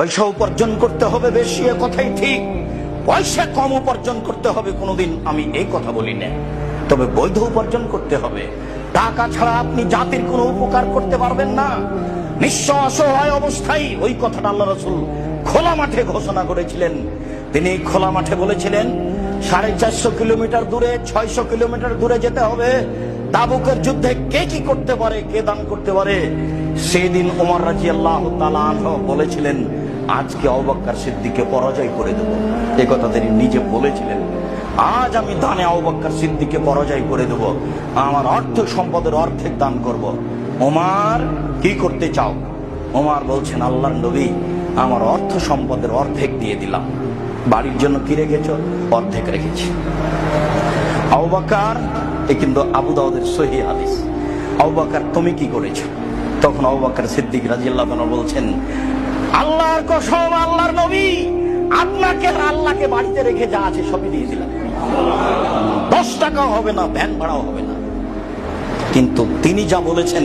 পয়সা উপার্জন করতে হবে বেশি, এ কথাই ঠিক। পয়সা কম উপার্জন করতে হবে, কোনোদিন আমি এই কথা বলি না। তবে বৈধ উপার্জন করতে হবে। টাকা ছাড়া আপনি জাতির কোনো উপকার করতে পারবেন না। নিঃস্ব অসহায় অবস্থায় ওই কথাটা আল্লাহ রসুল খোলা মাঠে ঘোষণা করেছিলেন। তিনি খোলা মাঠে বলেছিলেন, সাড়ে চারশো কিলোমিটার দূরে, ছয়শো কিলোমিটার দূরে যেতে হবে। তাবুকের যুদ্ধে কে কি করতে পারে, কে দান করতে পারে? সেদিন ওমর রাজি আল্লাহ বলেছিলেন আজকে অবাক্কার সিদ্দিকে পরাজয় করে দেব। এ কথা তিনি নিজে বলেছিলেন। আজ আমি দানে অবাক্কার সিদ্দিকে পরাজয় করে দেব। আমার অর্থ সম্পদের অর্ধেক দান করব। ওমার, কি করতে চাও? ওমার বলছেন, আল্লাহর নবী, আমার অর্থ সম্পদের অর্ধেক দিয়ে দিলাম। বাড়ির জন্য কি রেখেছ? অর্ধেক রেখেছি। আউবাকার এ কিন্তু আবু দাউদের সহি হাদিস। আউবাকার তুমি কি করেছ? তখন আউবাকার সিদ্দিক রাজিয়াল্লাহ বলছেন আল্লাহর কসম, আল্লাহর নবী। আপনাকে আর আল্লাহকে বাড়িতে রেখে যা আছে সবই দিয়ে দিলাম। দশ টাকাও হবে না, ভ্যান ভাড়াও হবে না। কিন্তু তিনি যা বলেছেন